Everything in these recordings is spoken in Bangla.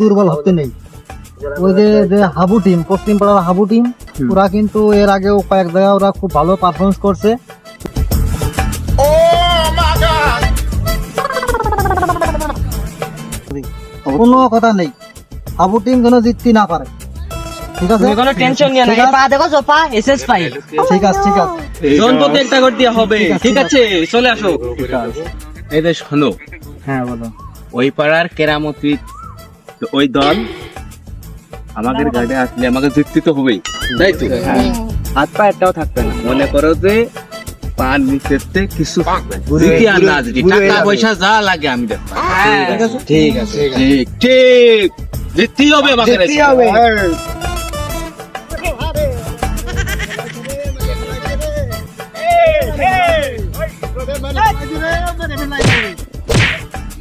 দুর্বল হতে নেই। ওই যে যে হাবু টিম পশ্চিম পাড়ার হাবু টিম ওরা কিন্তু এর আগেও কয়েক জায়গায় ওরা খুব ভালো পারফরমেন্স করছে। কোনো কথা নেই। হাবু টিম যেন জিততে না পারে। ঠিক আছে? কোনো টেনশন নিও না। ঠিক আছে? পা দেখো সোপা এসএস ফাইল ঠিক আছে ঠিক আছে। জন প্রতি একটা করে দিয়ে হবে। ঠিক আছে চলে আসো। এই যে শোনো হ্যাঁ বলো ওই পাড়ার কেরামতি ওই দল আমাদের গাড়ি আসলে আমাকে জিততে তো হবেই তাই তো হাত পা একটাও থাকবে না মনে করো যে পান নিচেতে কিছু থাকবে না। আর না টাকা পয়সা যা লাগে আমি দেখব ঠিক আছে ঠিক ঠিক জিততেই হবে আমাকে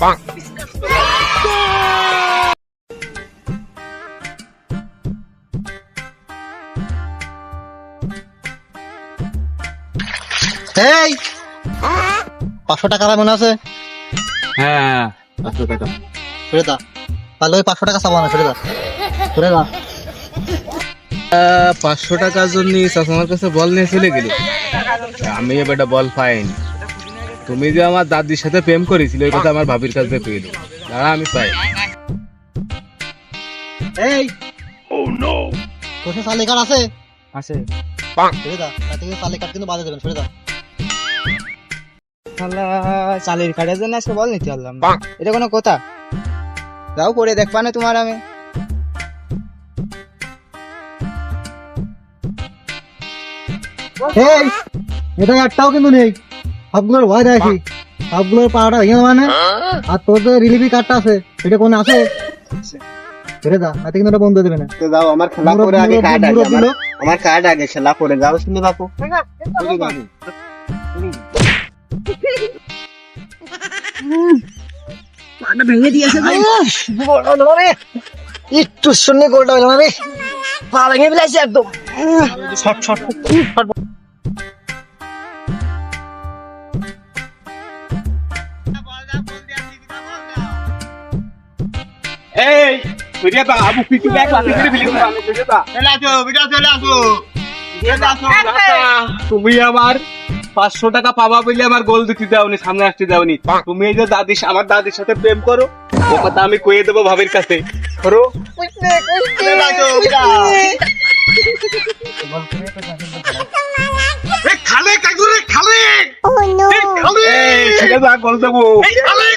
এই! পাঁচশো টাকা মনে আছে। হ্যাঁ। পাঁচশো টাকা। সরে দা তাহলে ওই পাঁচশো টাকা চাবো না সরে দা সরে দা পাঁচশো টাকার জন্য আমার কাছে বল নিয়ে চলে গেলি। আমি এবার বল পাইনি। তুমি যে আমার দাদির সাথে প্রেম করেছিলে ওই কথা আমার ভাবির কাছে পেয়ে দাঁড়া আমি পাই। এই! তোর চালি কার্ড আছে? আছে। সরে দা তার থেকে চালি কার্ড কিন্তু বাজে দেবেন সরে দা শালা চালের জন্য আজকে বল নিতে পারলাম না। এটা কোনো কথা? যাও করে দেখবা না তোমার আমি। এই! এটা একটাও কিন্তু নেই। সবগুলোর ভয় দেখি সবগুলোর পাড়াটা ভেঙে মানে? আর তোর যে রিলিভি কার্ডটা আছে এটা কোন আছে? ছেড়ে দা তাতে কিন্তু বন্ধ দেবে না। তো যাও আমার খেলা করে আগে কার্ড আগে আমার- কার্ড আগে খেলা করে যাও শুনে বাপু একটু শুনে গোলটা আমি পা ভেঙে ফেলেছি একদম। শট শট এই বুঝে বা আবু পিছু ব্যাগ লাতে করে ফেলি বুঝে বা চলে আসো বিটা চলে আসো তুমি আমার পাঁচশো টাকা পাবা বলে আমার গোল দিতে দাওনি সামনে আসতে দাওনি। তুমি এই যে দাদি আমার দাদির সাথে প্রেম করো ও কথা আমি কয়ে দেবো ভাবির কাছে। করো। খালে কাকুরে খালে। খালে। এই ছেলে যা গোল দেবো। খালে